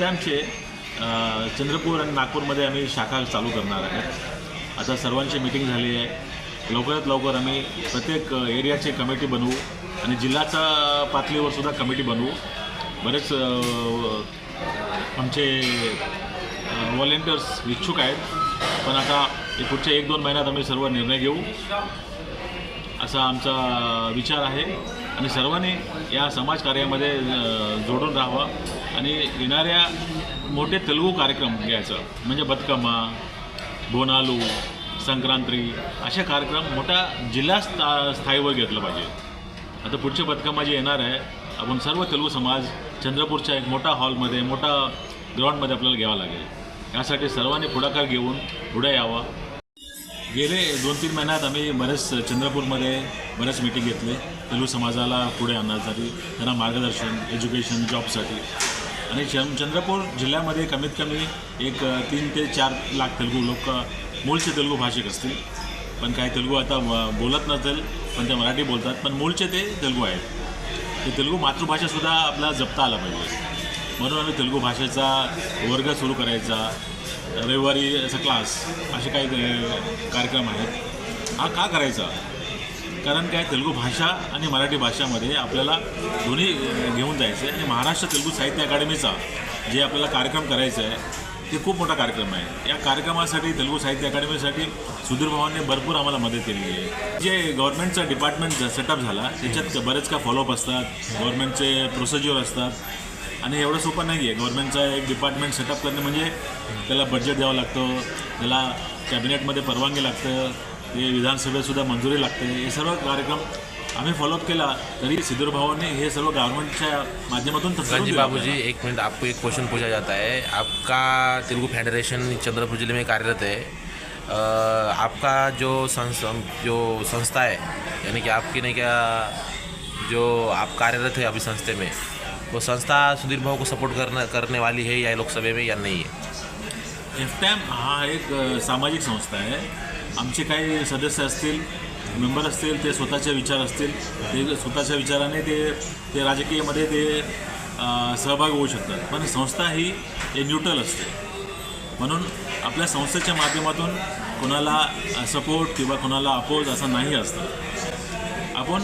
एफटॅमचे चंद्रपूर आणि नागपूरमध्ये आम्ही शाखा चालू करणार आहेत. आता सर्वांची मिटिंग झाली आहे. लवकरात लवकर आम्ही प्रत्येक एरियाचे कमिटी बनवू आणि जिल्ह्याच्या पातळीवर सुद्धा कमिटी बनवू. बरेच आमचे व्हॉलेंटियर्स इच्छुक आहेत. पण आता पुढच्या एक दोन महिन्यात आम्ही सर्व निर्णय घेऊ. असा आमचा विचार आहे. आणि सर्वांनी या समाज कार्यामध्ये जोडून राहावा आणि येणाऱ्या मोठे तेलुगू कार्यक्रम घ्यायचा. म्हणजे बदकमा बोनालू संक्रांती असे कार्यक्रम मोठ्या जिल्हा स्था स्थायीवर घेतलं पाहिजे. आता पुढचे बदकमा जे येणार आहे आपण सर्व तेलुगू समाज चंद्रपूरच्या एक मोठा हॉलमध्ये मोठा ग्राउंडमध्ये आपल्याला घ्यावा लागेल. यासाठी सर्वांनी पुढाकार घेऊन पुढे यावा. गेले दोन तीन महिन्यात आम्ही बरेच चंद्रपूरमध्ये बरेच मिटिंग घेतले. तेलुगू समाजाला पुढे आणण्यासाठी त्यांना मार्गदर्शन एज्युकेशन जॉबसाठी आणि चं चंद्रपूर जिल्ह्यामध्ये कमीत कमी एक तीन ते चार लाख तेलुगू लोक मूळचे तेलुगू भाषिक असतील. पण काही तेलुगू आता बोलत नसेल पण ते मराठी बोलतात. पण मूळचे ते तेलुगू आहेत. ते तेलुगू मातृभाषासुद्धा आपल्याला जपता आला पाहिजे. म्हणून आम्ही तेलुगू भाषेचा वर्ग सुरू करायचा. रविवारी असं क्लास असे काही कार्यक्रम आहेत. हा का करायचा? कारण काय तेलुगू भाषा आणि मराठी भाषामध्ये आपल्याला दोन्ही घेऊन जायचं आहे आणि महाराष्ट्र तेलुगू साहित्य अकादमीचा जे आपल्याला कार्यक्रम करायचा आहे ते खूप मोठा कार्यक्रम आहे. या कार्यक्रमासाठी तेलुगू साहित्य अकादमीसाठी सुधीर भावांनी भरपूर आम्हाला मदत केली आहे. जे गव्हर्नमेंटचा डिपार्टमेंट सेटअप झाला त्याच्यात बरेच का फॉलोअप असतात गव्हर्नमेंटचे प्रोसिज्युअर असतात आणि एवढं सोपं नाही आहे. गव्हर्नमेंटचा एक डिपार्टमेंट सेटअप करणे म्हणजे त्याला बजेट द्यावं लागतं त्याला कॅबिनेटमध्ये परवानगी लागतं ते विधानसभेतसुद्धा मंजुरी लागते. हे सर्व कार्यक्रम आम्ही फॉलोअप केला तरी सिद्धूर भावांनी हे सर्व गव्हर्नमेंटच्या माध्यमातून जी आपल्याला. एक मिनट आपको एक क्वेश्चन पूछा जाता है. आपका तेलुगु फेडरेशन चंद्रपुर ज़िले में कार्यरत है. आपका जो संस जो संस्था है यानी कि आपकी नहीं क्या जो आप कार्यरत है अभी संस्थे में वो संस्था सुधीर भाऊ को सपोर्ट करना करने वाली है या लोकसभा में या नहीं है? एफटॅम हा एक सामाजिक संस्था आहे. आमचे काही सदस्य असतील मेंबर असतील ते स्वतःचे विचार असतील ते स्वतःच्या विचाराने ते ते राजकीयमध्ये ते सहभाग सहभागी होऊ शकतात. पण संस्था ही हे न्यूट्रल असते. म्हणून आपल्या संस्थेच्या माध्यमातून कोणाला सपोर्ट किंवा कोणाला अपोज असं नाही असतं आपण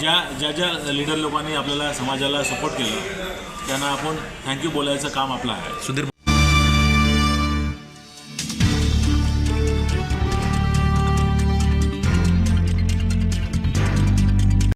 ज्या ज्या ज्या लीडर लोकांनी आपल्याला समाजाला सपोर्ट केलं त्यांना आपण थँक्यू बोलायचं काम आपलं आहे. सुधीर